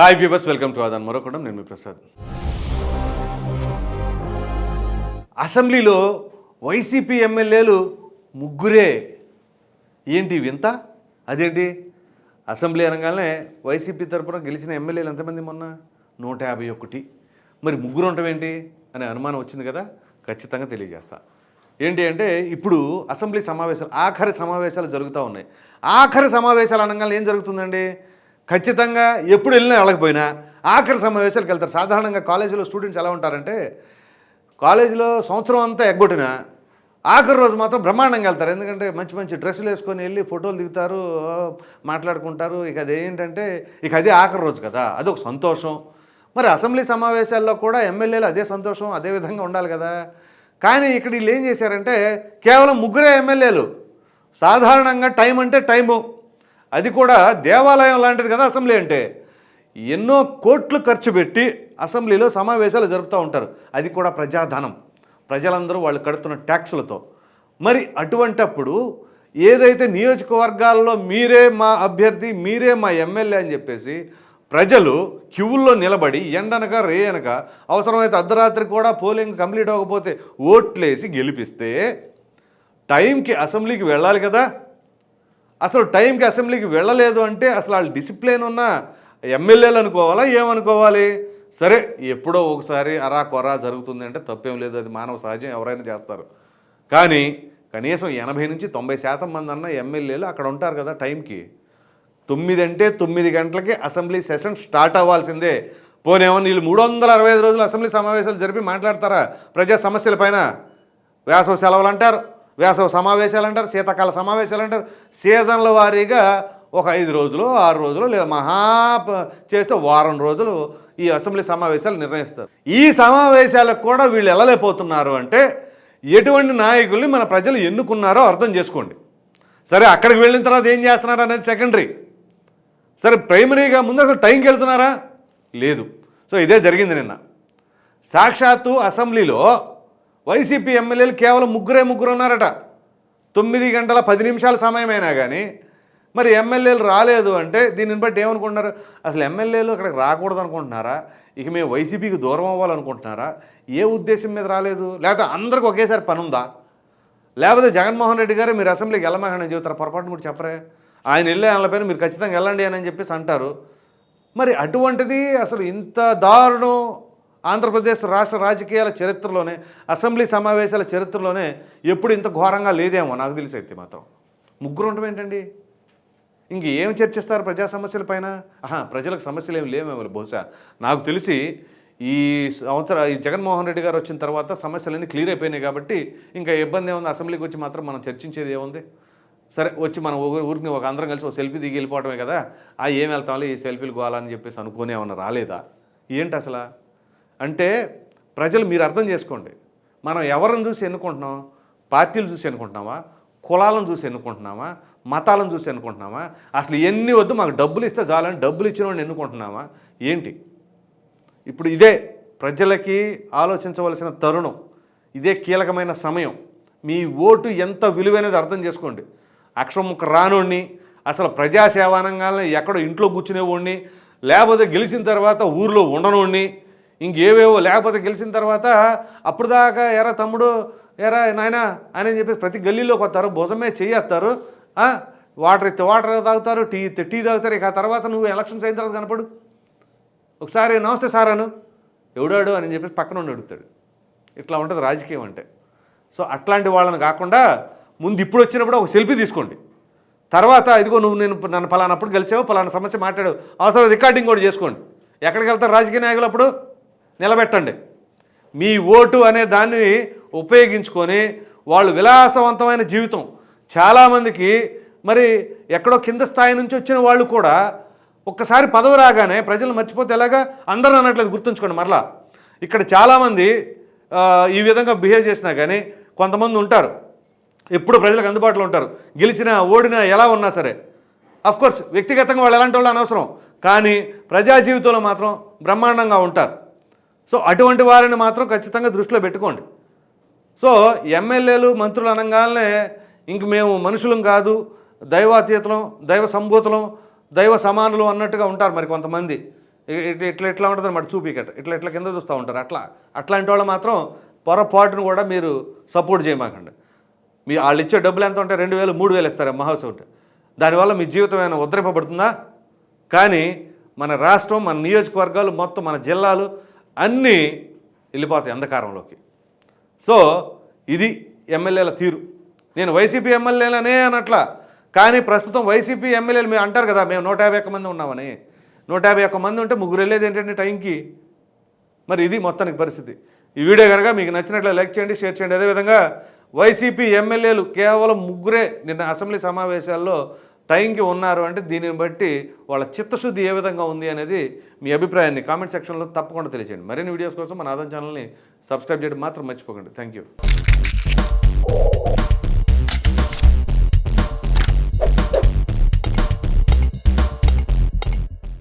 Hi viewers welcome to ఆదాన్ మరొకడం నేను మీ ప్రసాద్ అసెంబ్లీలో వైసీపీ ఎమ్మెల్యేలు ముగ్గురే. ఏంటి వింత అదేంటి? అసెంబ్లీ అనగానే వైసీపీ తరపున గెలిచిన ఎమ్మెల్యేలు ఎంతమంది మొన్న? నూట యాభై ఒకటి. మరి ముగ్గురు ఉండటం ఏంటి? అనే అనుమానం వచ్చింది కదా? ఖచ్చితంగా తెలియజేస్తా. ఏంటి అంటే ఇప్పుడు అసెంబ్లీ సమావేశాలు ఆఖరి సమావేశాలు జరుగుతూ ఉన్నాయి. ఆఖరి సమావేశాలు అనగానే ఏం జరుగుతుందండి? ఖచ్చితంగా ఎప్పుడు వెళ్ళినా వెళ్ళకపోయినా ఆఖరి సమావేశాలకు వెళ్తారు. సాధారణంగా కాలేజీలో స్టూడెంట్స్ ఎలా ఉంటారంటే కాలేజీలో సంవత్సరం అంతా ఎగ్గొట్టిన ఆఖరి రోజు మాత్రం బ్రహ్మాండంగా వెళ్తారు. ఎందుకంటే మంచి మంచి డ్రెస్సులు వేసుకొని వెళ్ళి ఫోటోలు దిగుతారు మాట్లాడుకుంటారు. ఇక అదేంటంటే ఇక అదే ఆఖరి రోజు కదా అదొక సంతోషం. మరి అసెంబ్లీ సమావేశాల్లో కూడా ఎమ్మెల్యేలు అదే సంతోషం అదే విధంగా ఉండాలి కదా. కానీ ఇక్కడ వీళ్ళు ఏం చేశారంటే కేవలం ముగ్గురే ఎమ్మెల్యేలు. సాధారణంగా టైం అంటే టైము. అది కూడా దేవాలయం లాంటిది కదా అసెంబ్లీ అంటే. ఎన్నో కోట్లు ఖర్చు పెట్టి అసెంబ్లీలో సమావేశాలు జరుపుతూ ఉంటారు. అది కూడా ప్రజాధనం. ప్రజలందరూ వాళ్ళు కడుతున్న ట్యాక్సులతో. మరి అటువంటప్పుడు ఏదైతే నియోజకవర్గాల్లో మీరే మా అభ్యర్థి మీరే మా ఎమ్మెల్యే అని చెప్పేసి ప్రజలు క్యూల్లో నిలబడి ఎండనక రేయనక అవసరమైతే అర్ధరాత్రి కూడా పోలింగ్ కంప్లీట్ అవ్వకపోతే ఓట్లేసి గెలిపిస్తే టైంకి అసెంబ్లీకి వెళ్ళాలి కదా. అసలు టైంకి అసెంబ్లీకి వెళ్ళలేదు అంటే అసలు వాళ్ళు డిసిప్లిన్ ఉన్న ఎమ్మెల్యేలు అనుకోవాలా? ఏమనుకోవాలి? సరే ఎప్పుడో ఒకసారి అరా కొరా జరుగుతుంది అంటే తప్పేం లేదు అది మానవ సహజం ఎవరైనా చేస్తారు. కానీ కనీసం ఎనభై నుంచి తొంభై శాతం మంది అన్న ఎమ్మెల్యేలు అక్కడ ఉంటారు కదా టైంకి. తొమ్మిది అంటే తొమ్మిది గంటలకి అసెంబ్లీ సెషన్ స్టార్ట్ అవ్వాల్సిందే. పోనేమో వీళ్ళు మూడు వందల అరవై ఐదు రోజులు అసెంబ్లీ సమావేశాలు జరిపి మాట్లాడతారా ప్రజా సమస్యలపైన వేసవ సెలవులు అంటారు. వేసవ సమావేశాలు అంటారు శీతాకాల సమావేశాలు అంటారు సీజన్ల వారీగా ఒక ఐదు రోజులు ఆరు రోజులు లేదా మహా ప- చేస్తే వారం రోజులు ఈ అసెంబ్లీ సమావేశాలు నిర్ణయిస్తారు. ఈ సమావేశాలకు కూడా వీళ్ళు వెళ్ళలేకపోతున్నారు అంటే ఎటువంటి నాయకుల్ని మన ప్రజలు ఎన్నుకున్నారో అర్థం చేసుకోండి. సరే అక్కడికి వెళ్ళిన తర్వాత ఏం చేస్తున్నారు అనేది సెకండరీ. సరే ప్రైమరీగా ముందు అసలు టైంకి వెళ్తున్నారా? లేదు. సో ఇదే జరిగింది నిన్న. సాక్షాత్తు అసెంబ్లీలో వైసీపీ ఎమ్మెల్యేలు కేవలం ముగ్గురే ముగ్గురు ఉన్నారట. తొమ్మిది గంటల పది నిమిషాల సమయమైనా కానీ మరి ఎమ్మెల్యేలు రాలేదు అంటే దీనిని బట్టి ఏమనుకుంటున్నారు? అసలు ఎమ్మెల్యేలు అక్కడికి రాకూడదు అనుకుంటున్నారా? ఇక మేము వైసీపీకి దూరం అవ్వాలనుకుంటున్నారా? ఏ ఉద్దేశం మీద రాలేదు? లేకపోతే అందరికి ఒకేసారి పని ఉందా లేకపోతే జగన్మోహన్ రెడ్డి గారు మీరు అసెంబ్లీకి వెళ్ళమని చెబుతారు పొరపాటును కూడా చెప్పరే. ఆయన వెళ్ళే వాళ్ళపైన మీరు ఖచ్చితంగా వెళ్ళండి అని చెప్పేసి అంటారు. మరి అటువంటిది అసలు ఇంత దారుణం ఆంధ్రప్రదేశ్ రాష్ట్ర రాజకీయాల చరిత్రలోనే అసెంబ్లీ సమావేశాల చరిత్రలోనే ఎప్పుడు ఇంత ఘోరంగా లేదేమో నాకు తెలిసి అయితే మాత్రం. ముగ్గురు ఉండటం ఏంటండి? ఇంక ఏం చర్చిస్తారు ప్రజా సమస్యల పైన? ఆహా ప్రజలకు సమస్యలు ఏమి లేవేమో బహుశా. నాకు తెలిసి ఈ సంవత్సరం ఈ జగన్మోహన్ రెడ్డి గారు వచ్చిన తర్వాత సమస్యలన్నీ క్లియర్ అయిపోయినాయి కాబట్టి ఇంకా ఇబ్బంది ఏముంది? అసెంబ్లీకి వచ్చి మాత్రం మనం చర్చించేది ఏముంది? సరే వచ్చి మనం ఊరికి ఒక అందరం కలిసి ఒక సెల్ఫీ దిగి వెళ్ళిపోవడమే కదా. ఆ ఏం వెళ్తామో ఈ సెల్ఫీలు గోవాలని చెప్పేసి అనుకునే ఏమన్నా రాలేదా? ఏంటి అసలు? అంటే ప్రజలు మీరు అర్థం చేసుకోండి. మనం ఎవరిని చూసి ఎన్నుకుంటున్నాం? పార్టీలు చూసి ఎన్నుకుంటున్నామా? కులాలను చూసి ఎన్నుకుంటున్నామా? మతాలను చూసి ఎన్నుకుంటున్నామా? అసలు ఎన్ని వద్దు మాకు డబ్బులు ఇస్తే చాలని డబ్బులు ఇచ్చిన వాడిని ఎన్నుకుంటున్నామా? ఏంటి? ఇప్పుడు ఇదే ప్రజలకి ఆలోచించవలసిన తరుణం. ఇదే కీలకమైన సమయం. మీ ఓటు ఎంత విలువైనది అర్థం చేసుకోండి. అక్షరముఖ రానోడిని అసలు ప్రజాసేవానంగానే ఎక్కడో ఇంట్లో కూర్చునేవాడిని లేకపోతే గెలిచిన తర్వాత ఊర్లో ఉండనోడిని ఇంకేవేవో లేకపోతే గెలిచిన తర్వాత అప్పుడు దాకా ఎరా తమ్ముడు ఎరా నాయనా అని చెప్పి ప్రతి గల్లీలోకి వస్తారు భుజమే చేయేస్తారు వాటర్ ఇస్తే వాటర్ తాగుతారు టీ ఇస్తే టీ తాగుతారు. ఇక ఆ తర్వాత నువ్వు ఎలక్షన్స్ అయిన తర్వాత కనపడు. ఒకసారి నమస్తే సారాను ఎవడాడు అని చెప్పేసి పక్కన ఉండి అడుగుతాడు. ఇట్లా ఉంటుంది రాజకీయం అంటే. సో అట్లాంటి వాళ్ళని కాకుండా ముందు ఇప్పుడు వచ్చినప్పుడు ఒక సెల్ఫీ తీసుకోండి. తర్వాత ఇదిగో నువ్వు నేను నన్ను పలానప్పుడు కలిసావు పలానా సమస్య మాట్లాడావు. అవసరం రికార్డింగ్ కూడా చేసుకోండి. ఎక్కడికి వెళ్తారు రాజకీయ నాయకులు అప్పుడు? నిలబెట్టండి. మీ ఓటు అనే దాన్ని ఉపయోగించుకొని వాళ్ళు విలాసవంతమైన జీవితం. చాలామందికి మరి ఎక్కడో కింద స్థాయి నుంచి వచ్చిన వాళ్ళు కూడా ఒక్కసారి పదవి రాగానే ప్రజలు మర్చిపోతే ఎలాగా? అందరూ అనట్లేదు గుర్తుంచుకోండి మరలా. ఇక్కడ చాలామంది ఈ విధంగా బిహేవ్ చేసినా కానీ కొంతమంది ఉంటారు. ఎప్పుడు ప్రజలకు అందుబాటులో ఉంటారు. గెలిచినా ఓడినా ఎలా ఉన్నా సరే. అఫ్కోర్స్ వ్యక్తిగతంగా వాళ్ళు ఎలాంటి వాళ్ళు అనవసరం. కానీ ప్రజా జీవితంలో మాత్రం బ్రహ్మాండంగా ఉంటారు. సో అటువంటి వారిని మాత్రం ఖచ్చితంగా దృష్టిలో పెట్టుకోండి. సో ఎమ్మెల్యేలు మంత్రులు అనగానే ఇంక మేము మనుషులం కాదు దైవాతీతలం దైవ సంభూతులం దైవ సమానులు అన్నట్టుగా ఉంటారు మరి కొంతమంది. ఇట్లా ఇట్లా ఎట్లా ఉంటుంది మరి చూపికట ఇట్లా ఇట్లా కింద చూస్తూ ఉంటారు. అట్లా అట్లాంటి వాళ్ళు మాత్రం పొరపాటును కూడా మీరు సపోర్ట్ చేయమాకండి. మీ వాళ్ళు ఇచ్చే డబ్బులు ఎంత ఉంటాయి రెండు వేలు మూడు వేలు ఇస్తారు మహోత్సవం ఉంటే దానివల్ల మీ జీవితం ఏమైనా ఉద్ధరింపబడుతుందా? కానీ మన రాష్ట్రం మన నియోజకవర్గాలు మొత్తం మన జిల్లాలు అన్నీ వెళ్ళిపోతాయి అంధకారంలోకి. సో ఇది ఎమ్మెల్యేల తీరు. నేను వైసీపీ ఎమ్మెల్యేలనే అనట్లా. కానీ ప్రస్తుతం వైసీపీ ఎమ్మెల్యేలు మీరు అంటారు కదా మేము నూట యాభై ఒక్క మంది ఉన్నామని. నూట యాభై ఒక్క మంది ఉంటే ముగ్గురు వెళ్ళేది ఏంటంటే టైంకి? మరి ఇది మొత్తానికి పరిస్థితి. ఈ వీడియో కనుక మీకు నచ్చినట్లు లైక్ చేయండి షేర్ చేయండి. అదేవిధంగా వైసీపీ ఎమ్మెల్యేలు కేవలం ముగ్గురే నిన్న అసెంబ్లీ సమావేశాల్లో టైంకి ఉన్నారు అంటే దీనిని బట్టి వాళ్ళ చిత్తశుద్ధి ఏ విధంగా ఉంది అనేది మీ అభిప్రాయాన్ని కామెంట్ సెక్షన్లో తప్పకుండా తెలియజేయండి మరిన్ని వీడియోస్ కోసం మన ఆదాం ఛానల్ని సబ్స్క్రైబ్ చేయడం మాత్రం మర్చిపోకండి. Thank you.